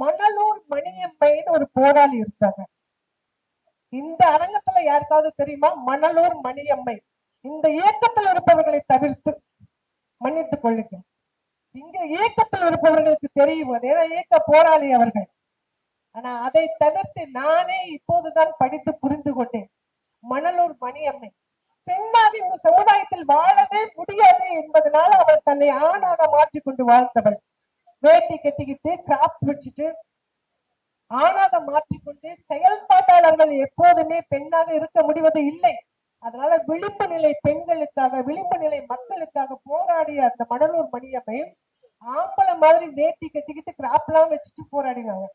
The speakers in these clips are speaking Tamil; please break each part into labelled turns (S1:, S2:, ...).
S1: மணலூர் மணியம்மைன்னு ஒரு போராளி இருந்தாங்க இந்த அரங்கத்துல யாருக்காவது தெரியுமா? மணலூர் மணியம்மை. இந்த இயக்கத்தில் இருப்பவர்களை தவிர்த்து மன்னித்துக் கொள்ளுங்கள். இங்க இயக்கத்தில் இருப்பவர்களுக்கு தெரியும் ஏன்னா இயக்க போராளி அவர்கள். ஆனா அதை தவிர்த்து நானே இப்போதுதான் படித்து புரிந்து கொண்டேன். மணலூர் மணியம்மை. பெண்ணாக இந்த சமுதாயத்தில் வாழவே முடியாது என்பதனால அவள் தன்னை ஆணாக மாற்றிக்கொண்டு வாழ்ந்தவள். வேட்டி கட்டிக்கிட்டு கிராப் வச்சுட்டு ஆணாக மாற்றிக்கொண்டு செயல்பாட்டாளர்கள் எப்போதுமே பெண்ணாக இருக்க முடிவது இல்லை. அதனால விளிம்பு நிலை பெண்களுக்காக விளிம்பு நிலை மக்களுக்காக போராடிய அந்த மணலூர் மணியம்மை ஆம்பளை மாதிரி வேட்டி கட்டிக்கிட்டு கிராப்லாம் வச்சுட்டு போராடினாங்க.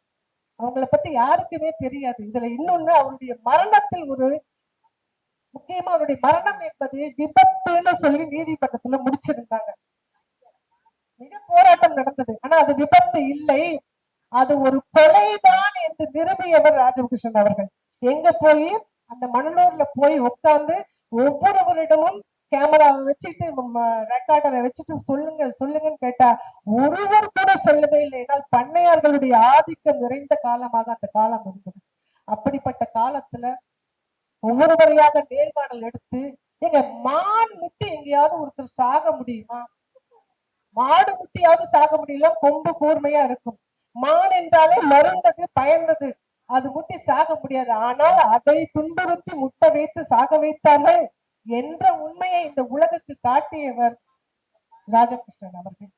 S1: அவங்கள பத்தி யாருக்குமே தெரியாது. இதுல இன்னொன்னு அவருடைய மரணத்தில் ஒரு முக்கியமா அவருடைய மரணம் என்பது விபத்துன்னு சொல்லி நீதிமன்றத்துல முடிச்சிருந்தாங்க. மிக போராட்டம் நடந்தது. ஆனா அது விபத்து இல்லை. அது ஒரு கொலைதான் என்று நிரூபியவர் ராஜகிருஷ்ணன் அவர்கள். எங்க போய்? அந்த மணலூர்ல போய் உட்கார்ந்து ஒவ்வொருவரிடமும் கேமராவை வச்சுட்டு ரெக்கார்டரை வச்சுட்டு சொல்லுங்க சொல்லுங்கன்னு கேட்டா ஒருவர் கூட சொல்லவே இல்லை. என்றால் பண்ணையார்களுடைய ஆதிக்கம் நிறைந்த காலமாக அந்த காலம் இருந்தது. அப்படிப்பட்ட காலத்துல ஒவ்வொருவரையாக நேர்காணல் எடுத்து எங்க மான் முட்டி எங்கேயாவது ஒருத்தர் சாக முடியுமா? மாடு முட்டியாவது சாக முடியல கொம்பு கூர்மையா இருக்கும். மான் என்றாலே மருந்தது பயந்தது. அது முட்டி சாக முடியாது. ஆனால் அதை துன்புறுத்தி முட்டை வைத்து சாக வைத்தார்கள் என்ற உண்மையை இந்த உலகுக்கு காட்டியவர் ராஜகிருஷ்ணன் அவர்கள்.